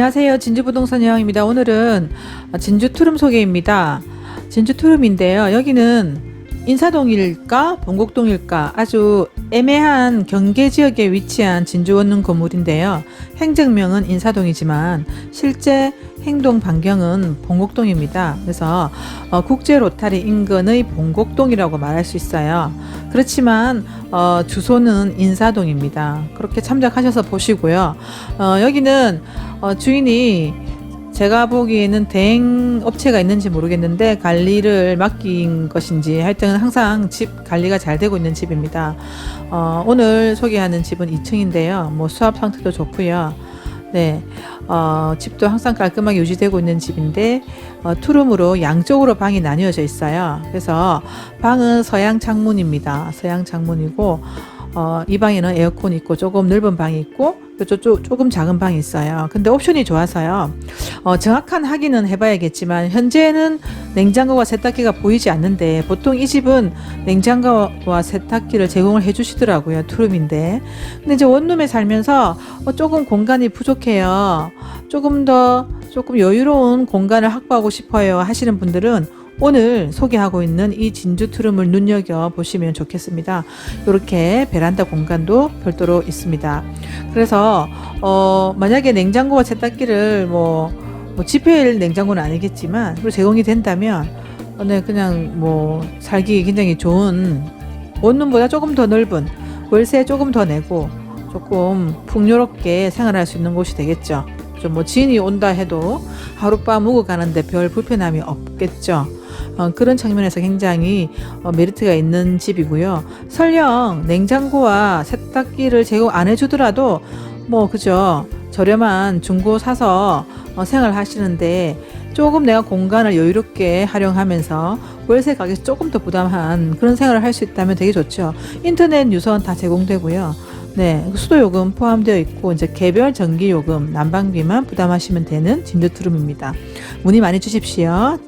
안녕하세요. 진주부동산 여왕입니다. 오늘은 진주 투룸 소개입니다. 진주 투룸인데요. 여기는 인사동일까 본곡동일까 아주 애매한 경계 지역에 위치한 진주 원룸 건물인데요. 행정명은 인사동이지만 실제 행동 반경은 본곡동입니다. 그래서 어, 국제 로타리 인근의 본곡동이라고 말할 수 있어요. 그렇지만 어, 주소는 인사동입니다. 그렇게 참작하셔서 보시고요. 어, 여기는 어, 주인이 제가 보기에는 대행 업체가 있는지 모르겠는데 관리를 맡긴 것인지 하여튼 항상 집 관리가 잘 되고 있는 집입니다. 어, 오늘 소개하는 집은 2층인데요. 뭐 수압 상태도 좋고요. 네, 어, 집도 항상 깔끔하게 유지되고 있는 집인데 어, 투룸으로 양쪽으로 방이 나뉘어져 있어요. 그래서 방은 서양 창문입니다. 서양 창문이고 어, 이 방에는 에어컨 있고 조금 넓은 방이 있고 또 조, 조금 작은 방이 있어요. 근데 옵션이 좋아서요. 어, 정확한 확인은 해봐야겠지만 현재는 냉장고와 세탁기가 보이지 않는데 보통 이 집은 냉장고와 세탁기를 제공을 해주시더라고요. 투룸인데. 근데 이제 원룸에 살면서 어, 조금 공간이 부족해요. 조금 더 조금 여유로운 공간을 확보하고 싶어요 하시는 분들은 오늘 소개하고 있는 이 진주 투룸을 눈여겨 보시면 좋겠습니다. 이렇게 베란다 공간도 별도로 있습니다. 그래서 어 만약에 냉장고와 세탁기를 뭐, 뭐 지폐일 냉장고는 아니겠지만 제공이 된다면 어, 네 그냥 뭐 살기 굉장히 좋은 원룸보다 조금 더 넓은 월세 조금 더 내고 조금 풍요롭게 생활할 수 있는 곳이 되겠죠. 좀 뭐 지인이 온다 해도 하룻밤 묵어 가는데 별 불편함이 없겠죠. 어, 그런 측면에서 굉장히 어, 메리트가 있는 집이고요. 설령 냉장고와 세탁기를 제공 안 해주더라도 뭐 그죠 저렴한 중고 사서 어, 생활하시는데 조금 내가 공간을 여유롭게 활용하면서 월세 가격 조금 더 부담한 그런 생활을 할 수 있다면 되게 좋죠. 인터넷 유선 다 제공되고요. 네, 수도 요금 포함되어 있고 이제 개별 전기 요금 난방비만 부담하시면 되는 진주 투룸입니다. 문의 많이 주십시오.